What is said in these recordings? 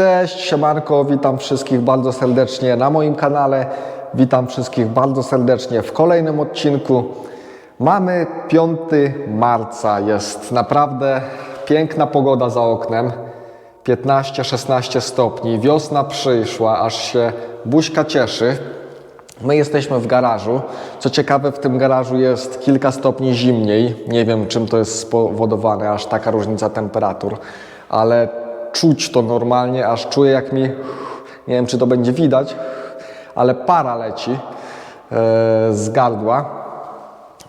Cześć, siemanko, witam wszystkich bardzo serdecznie na moim kanale. Witam wszystkich bardzo serdecznie w kolejnym odcinku. Mamy 5 marca, jest naprawdę piękna pogoda za oknem. 15-16 stopni, wiosna przyszła, aż się buźka cieszy. My jesteśmy w garażu. Co ciekawe, w tym garażu jest kilka stopni zimniej. Nie wiem, czym to jest spowodowane, aż taka różnica temperatur, ale czuć to normalnie, aż czuję, jak mi, nie wiem, czy to będzie widać, ale para leci e, z gardła.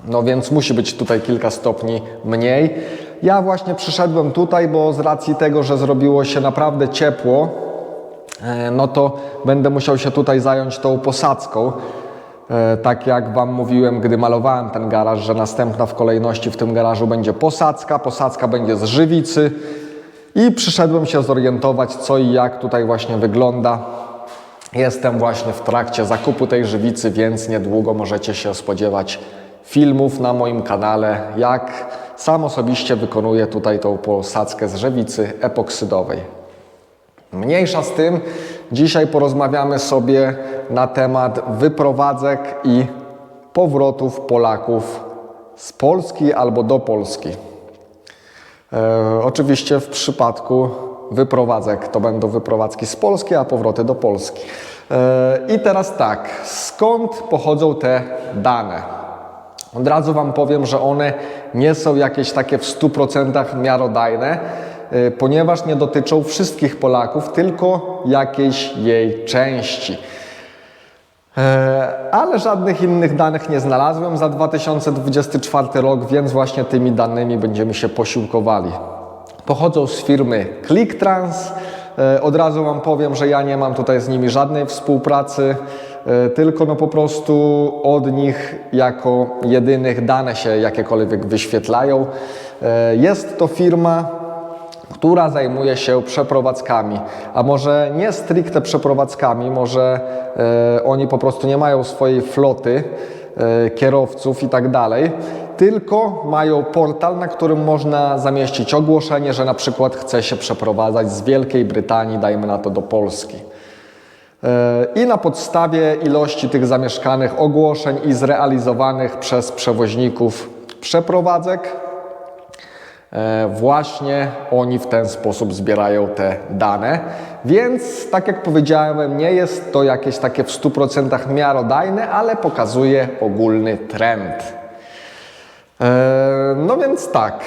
No więc musi być tutaj kilka stopni mniej. Ja właśnie przyszedłem tutaj, bo z racji tego, że zrobiło się naprawdę ciepło, e, no to będę musiał się tutaj zająć tą posadzką. E, Tak jak Wam mówiłem, gdy malowałem ten garaż, że następna w kolejności w tym garażu będzie posadzka. Posadzka będzie z żywicy i przyszedłem się zorientować, co i jak tutaj właśnie wygląda. Jestem właśnie w trakcie zakupu tej żywicy, więc niedługo możecie się spodziewać filmów na moim kanale, jak sam osobiście wykonuję tutaj tą posadzkę z żywicy epoksydowej. Mniejsza z tym, dzisiaj porozmawiamy sobie na temat wyprowadzek i powrotów Polaków z Polski albo do Polski. E, oczywiście w przypadku wyprowadzek to będą wyprowadzki z Polski, a powroty do Polski. E, I teraz tak, skąd pochodzą te dane? Od razu Wam powiem, że one nie są jakieś takie w 100% miarodajne, e, ponieważ nie dotyczą wszystkich Polaków, tylko jakiejś jej części. E, Ale żadnych innych danych nie znalazłem za 2024 rok, więc właśnie tymi danymi będziemy się posiłkowali. Pochodzą z firmy ClickTrans. E, Od razu Wam powiem, że ja nie mam tutaj z nimi żadnej współpracy, e, tylko no po prostu od nich jako jedynych dane się jakiekolwiek wyświetlają. Jest to firma, która zajmuje się przeprowadzkami. A może nie stricte przeprowadzkami, może e, oni po prostu nie mają swojej floty e, kierowców i tak dalej, tylko mają portal, na którym można zamieścić ogłoszenie, że na przykład chce się przeprowadzać z Wielkiej Brytanii, dajmy na to do Polski. E, I na podstawie ilości tych zamieszkanych ogłoszeń i zrealizowanych przez przewoźników przeprowadzek, właśnie oni w ten sposób zbierają te dane. Więc, tak jak powiedziałem, nie jest to jakieś takie w 100% miarodajne, ale pokazuje ogólny trend. E, No więc tak.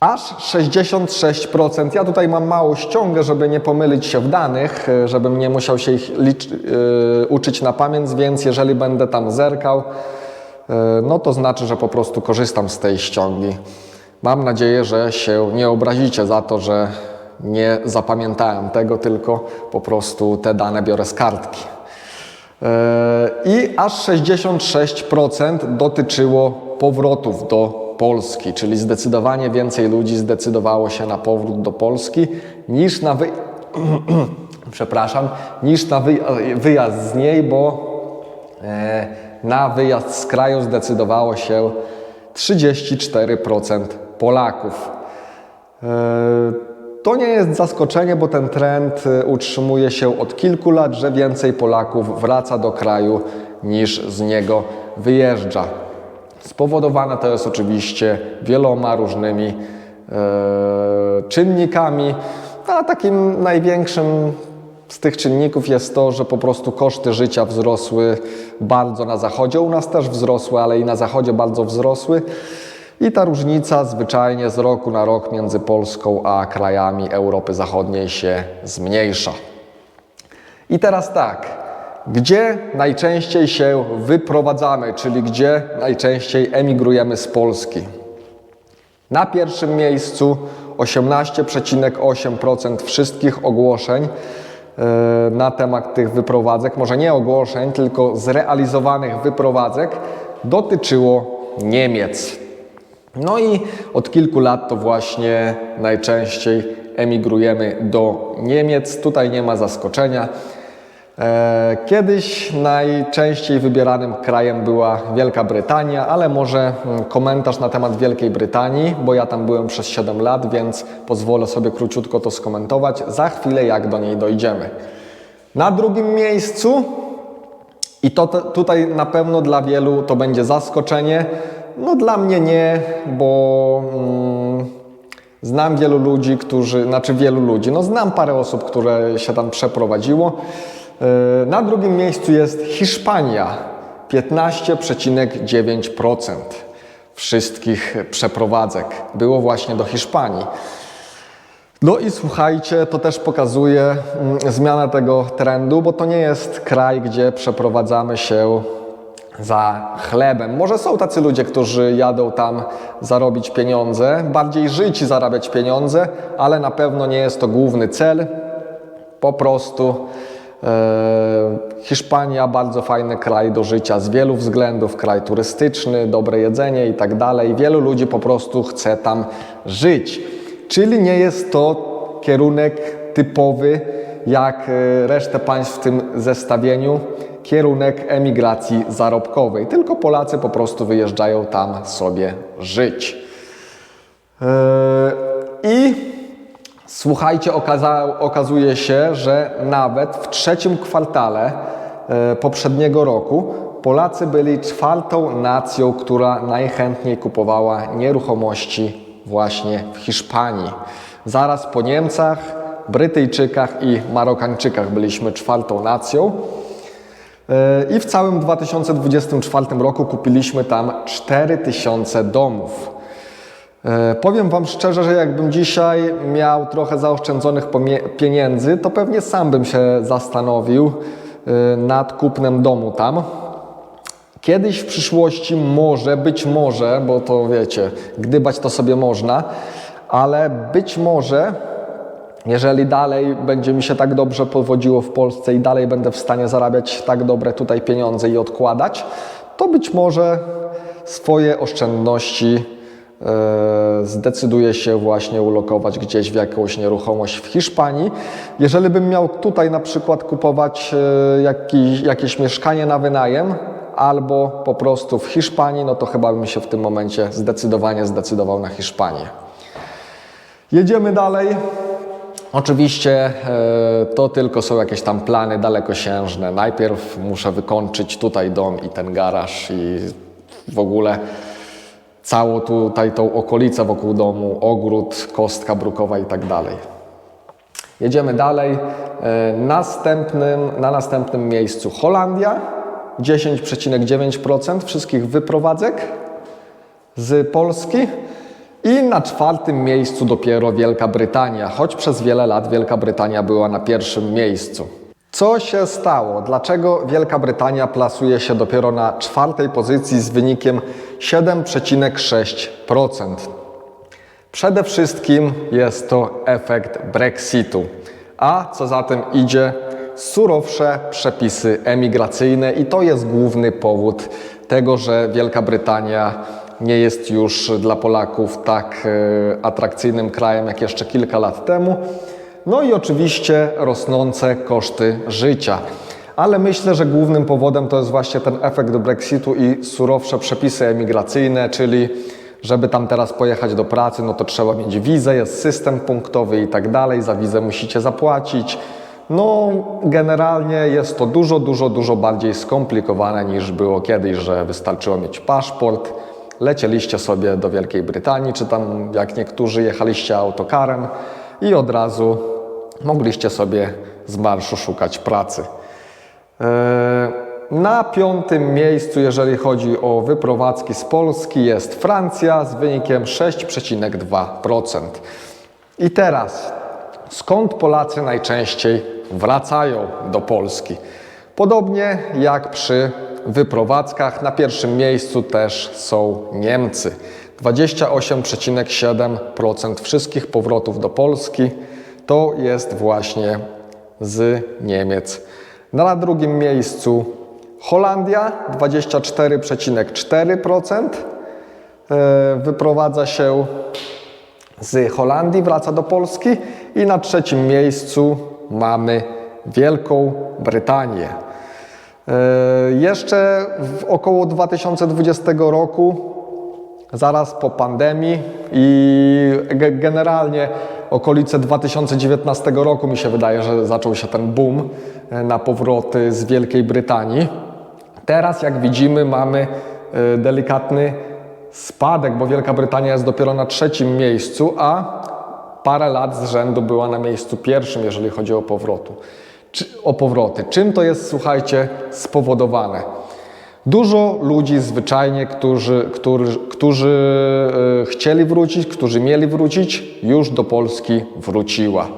Aż 66%. Ja tutaj mam mało ściągę, żeby nie pomylić się w danych, e, żebym nie musiał się ich licz, e, uczyć na pamięć, więc jeżeli będę tam zerkał, e, no to znaczy, że po prostu korzystam z tej ściągi. Mam nadzieję, że się nie obrazicie za to, że nie zapamiętałem tego, tylko po prostu te dane biorę z kartki. E, I aż 66% dotyczyło powrotów do Polski, czyli zdecydowanie więcej ludzi zdecydowało się na powrót do Polski niż na wy... przepraszam, niż na wy... wyjazd z niej, bo e, na wyjazd z kraju zdecydowało się 34% Polaków. E, To nie jest zaskoczenie, bo ten trend e, utrzymuje się od kilku lat, że więcej Polaków wraca do kraju niż z niego wyjeżdża. Spowodowane to jest oczywiście wieloma różnymi e, czynnikami, a takim największym z tych czynników jest to, że po prostu koszty życia wzrosły bardzo na zachodzie. U nas też wzrosły, ale i na zachodzie bardzo wzrosły. I ta różnica zwyczajnie z roku na rok między Polską a krajami Europy Zachodniej się zmniejsza. I teraz tak, gdzie najczęściej się wyprowadzamy, czyli gdzie najczęściej emigrujemy z Polski? Na pierwszym miejscu 18,8% wszystkich ogłoszeń na temat tych wyprowadzek, może nie ogłoszeń, tylko zrealizowanych wyprowadzek dotyczyło Niemiec. No i od kilku lat to właśnie najczęściej emigrujemy do Niemiec. Tutaj nie ma zaskoczenia. E, Kiedyś najczęściej wybieranym krajem była Wielka Brytania, ale może mm, komentarz na temat Wielkiej Brytanii, bo ja tam byłem przez 7 lat, więc pozwolę sobie króciutko to skomentować za chwilę, jak do niej dojdziemy. Na drugim miejscu, i to tutaj na pewno dla wielu to będzie zaskoczenie, no dla mnie nie, bo mm, znam wielu ludzi, którzy, znaczy wielu ludzi, no znam parę osób, które się tam przeprowadziło. Yy, Na drugim miejscu jest Hiszpania, 15,9% wszystkich przeprowadzek było właśnie do Hiszpanii. No i słuchajcie, to też pokazuje mm, zmianę tego trendu, bo to nie jest kraj, gdzie przeprowadzamy się za chlebem. Może są tacy ludzie, którzy jadą tam zarobić pieniądze, bardziej żyć i zarabiać pieniądze, ale na pewno nie jest to główny cel. Po prostu e, Hiszpania bardzo fajny kraj do życia z wielu względów, kraj turystyczny, dobre jedzenie i tak dalej. Wielu ludzi po prostu chce tam żyć. Czyli nie jest to kierunek typowy jak e, resztę państw w tym zestawieniu, kierunek emigracji zarobkowej. Tylko Polacy po prostu wyjeżdżają tam sobie żyć. E, I słuchajcie, okaza- okazuje się, że nawet w trzecim kwartale e, poprzedniego roku Polacy byli czwartą nacją, która najchętniej kupowała nieruchomości właśnie w Hiszpanii. Zaraz po Niemcach, Brytyjczykach i Marokańczykach byliśmy czwartą nacją. E, I w całym 2024 roku kupiliśmy tam 4000 domów. E, Powiem Wam szczerze, że jakbym dzisiaj miał trochę zaoszczędzonych pieniędzy, to pewnie sam bym się zastanowił e, nad kupnem domu tam. Kiedyś w przyszłości może, być może, bo to wiecie, gdybać to sobie można, ale być może, jeżeli dalej będzie mi się tak dobrze powodziło w Polsce i dalej będę w stanie zarabiać tak dobre tutaj pieniądze i odkładać, to być może swoje oszczędności e, zdecyduję się właśnie ulokować gdzieś w jakąś nieruchomość w Hiszpanii. Jeżeli bym miał tutaj na przykład kupować e, jakiś, jakieś mieszkanie na wynajem, albo po prostu w Hiszpanii, no to chyba bym się w tym momencie zdecydowanie zdecydował na Hiszpanię. Jedziemy dalej. Oczywiście e, to tylko są jakieś tam plany dalekosiężne. Najpierw muszę wykończyć tutaj dom i ten garaż i w ogóle całą tutaj tą okolicę wokół domu, ogród, kostka brukowa i tak dalej. Jedziemy dalej. E, Następnym, na następnym miejscu Holandia, 10,9% wszystkich wyprowadzek z Polski. I na czwartym miejscu dopiero Wielka Brytania, choć przez wiele lat Wielka Brytania była na pierwszym miejscu. Co się stało? Dlaczego Wielka Brytania plasuje się dopiero na czwartej pozycji z wynikiem 7,6%? Przede wszystkim jest to efekt Brexitu, a co za tym idzie, surowsze przepisy emigracyjne i to jest główny powód tego, że Wielka Brytania nie jest już dla Polaków tak e, atrakcyjnym krajem jak jeszcze kilka lat temu. No i oczywiście rosnące koszty życia. Ale myślę, że głównym powodem to jest właśnie ten efekt Brexitu i surowsze przepisy emigracyjne, czyli żeby tam teraz pojechać do pracy, no to trzeba mieć wizę, jest system punktowy i tak dalej, za wizę musicie zapłacić. No, generalnie jest to dużo, dużo, dużo bardziej skomplikowane niż było kiedyś, że wystarczyło mieć paszport, lecieliście sobie do Wielkiej Brytanii, czy tam jak niektórzy jechaliście autokarem i od razu mogliście sobie z marszu szukać pracy. E, Na piątym miejscu, jeżeli chodzi o wyprowadzki z Polski, jest Francja z wynikiem 6,2%. I teraz, skąd Polacy najczęściej wracają do Polski? Podobnie jak przy wyprowadzkach, na pierwszym miejscu też są Niemcy. 28,7% wszystkich powrotów do Polski to jest właśnie z Niemiec. Na drugim miejscu Holandia 24,4% e, wyprowadza się z Holandii, wraca do Polski i na trzecim miejscu mamy Wielką Brytanię. E, Jeszcze w około 2020 roku, zaraz po pandemii i ge- generalnie okolice 2019 roku mi się wydaje, że zaczął się ten boom e, na powroty z Wielkiej Brytanii. Teraz, jak widzimy, mamy e, delikatny spadek, bo Wielka Brytania jest dopiero na trzecim miejscu, a parę lat z rzędu była na miejscu pierwszym, jeżeli chodzi o powrotu. O powroty. Czym to jest, słuchajcie, spowodowane? Dużo ludzi zwyczajnie, którzy, którzy, którzy e, chcieli wrócić, którzy mieli wrócić, już do Polski wróciła.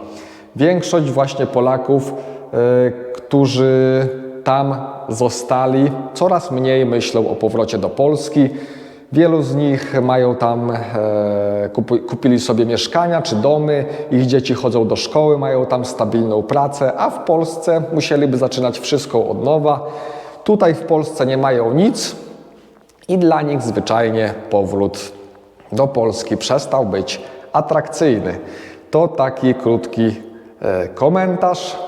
Większość właśnie Polaków, e, którzy tam zostali, coraz mniej myślą o powrocie do Polski. Wielu z nich mają tam, e, kupi, kupili sobie mieszkania czy domy, ich dzieci chodzą do szkoły, mają tam stabilną pracę, a w Polsce musieliby zaczynać wszystko od nowa. Tutaj w Polsce nie mają nic i dla nich zwyczajnie powrót do Polski przestał być atrakcyjny. To taki krótki e, komentarz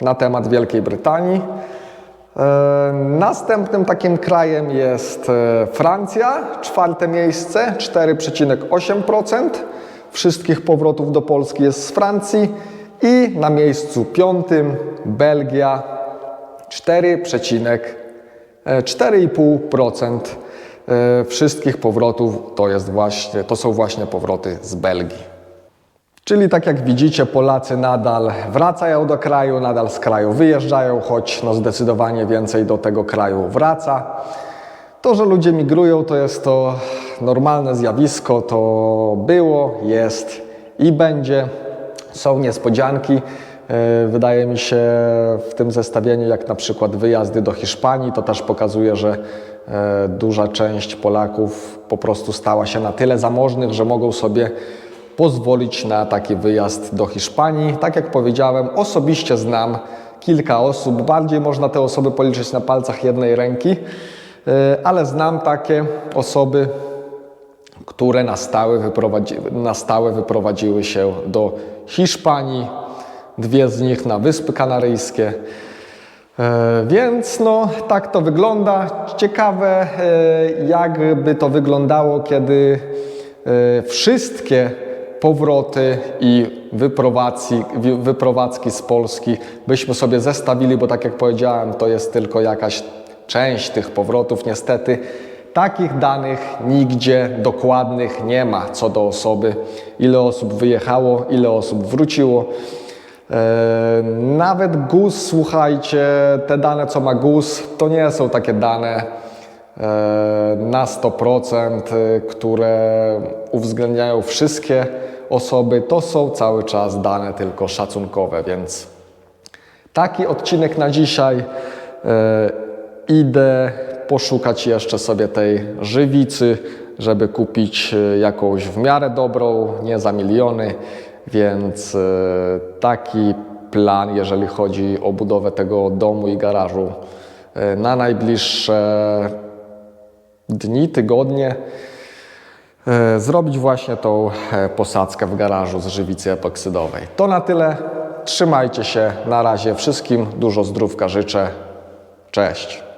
na temat Wielkiej Brytanii. E, Następnym takim krajem jest e, Francja, czwarte miejsce, 4,8% wszystkich powrotów do Polski jest z Francji i na miejscu piątym Belgia 4,5% e, wszystkich powrotów to, jest właśnie, to są właśnie powroty z Belgii. Czyli tak jak widzicie, Polacy nadal wracają do kraju, nadal z kraju wyjeżdżają, choć no zdecydowanie więcej do tego kraju wraca. To, że ludzie migrują, to jest to normalne zjawisko, to było, jest i będzie. Są niespodzianki. E, Wydaje mi się w tym zestawieniu, jak na przykład wyjazdy do Hiszpanii, to też pokazuje, że e, duża część Polaków po prostu stała się na tyle zamożnych, że mogą sobie pozwolić na taki wyjazd do Hiszpanii. Tak jak powiedziałem, osobiście znam kilka osób, bardziej można te osoby policzyć na palcach jednej ręki, e, ale znam takie osoby, które na stałe, wyprowadzi, na stałe wyprowadziły się do Hiszpanii, dwie z nich na Wyspy Kanaryjskie. E, Więc no, tak to wygląda. Ciekawe, e, jakby to wyglądało, kiedy e, wszystkie powroty i wyprowadzki, wyprowadzki z Polski byśmy sobie zestawili, bo tak jak powiedziałem, to jest tylko jakaś część tych powrotów. Niestety takich danych nigdzie dokładnych nie ma co do osoby, ile osób wyjechało, ile osób wróciło. E, Nawet GUS, słuchajcie, te dane, co ma GUS, to nie są takie dane e, na 100%, e, które uwzględniają wszystkie osoby. To są cały czas dane tylko szacunkowe, więc taki odcinek na dzisiaj. Idę poszukać jeszcze sobie tej żywicy, żeby kupić jakąś w miarę dobrą, nie za miliony, więc e, taki plan, jeżeli chodzi o budowę tego domu i garażu e, na najbliższe dni, tygodnie e, zrobić właśnie tą posadzkę w garażu z żywicy epoksydowej. To na tyle. Trzymajcie się. Na razie wszystkim dużo zdrówka życzę. Cześć.